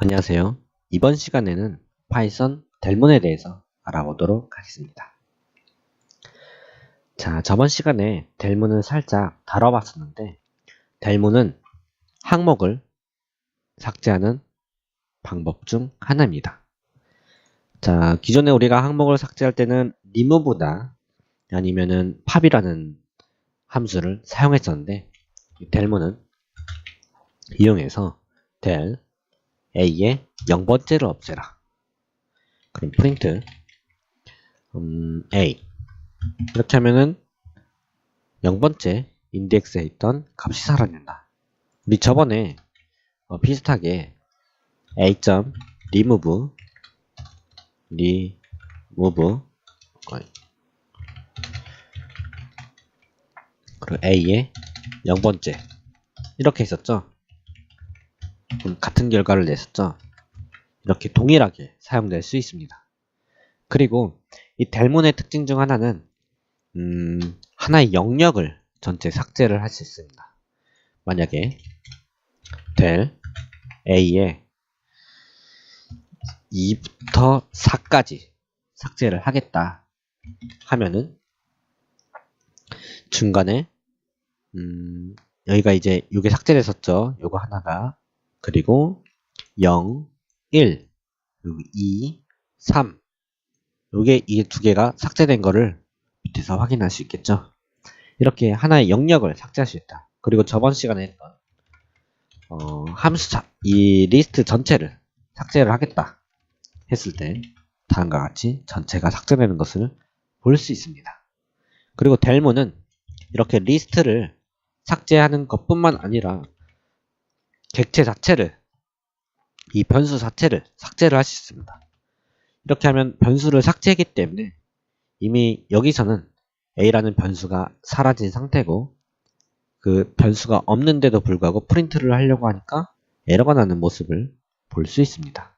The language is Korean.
안녕하세요. 이번 시간에는 파이썬 델몬에 대해서 알아보도록 하겠습니다. 자, 저번 시간에 델몬을 살짝 다뤄봤었는데 델몬은 항목을 삭제하는 방법 중 하나입니다. 자, 기존에 우리가 항목을 삭제할 때는 remove나 아니면은 팝이라는 함수를 사용했었는데 델몬은 이용해서 델 a의 0번째를 없애라. 그럼 프린트 음, a 이렇게 하면은 0번째 인덱스에 있던 값이 사라진다. 우리 저번에 어, 비슷하게 a.remove remove 그리고 a의 0번째 이렇게 했었죠. 같은 결과를 냈었죠. 이렇게 동일하게 사용될 수 있습니다. 그리고 이 델몬의 특징 중 하나는 음, 하나의 영역을 전체 삭제를 할 수 있습니다. 만약에 델 A에 2부터 4까지 삭제를 하겠다 하면은 중간에 음, 여기가 이제 이게 삭제됐었죠. 요거 하나가 그리고 0, 1, 2, 3 요게 이 두 개가 삭제된 거를 밑에서 확인할 수 있겠죠. 이렇게 하나의 영역을 삭제할 수 있다. 그리고 저번 시간에 했던 어, 함수 자, 이 리스트 전체를 삭제를 하겠다 했을 때 다음과 같이 전체가 삭제되는 것을 볼 수 있습니다. 그리고 델모는 이렇게 리스트를 삭제하는 것뿐만 아니라 객체 자체를 이 변수 자체를 삭제를 할 수 있습니다. 이렇게 하면 변수를 삭제했기 때문에 이미 여기서는 a라는 변수가 사라진 상태고 그 변수가 없는데도 불구하고 프린트를 하려고 하니까 에러가 나는 모습을 볼 수 있습니다.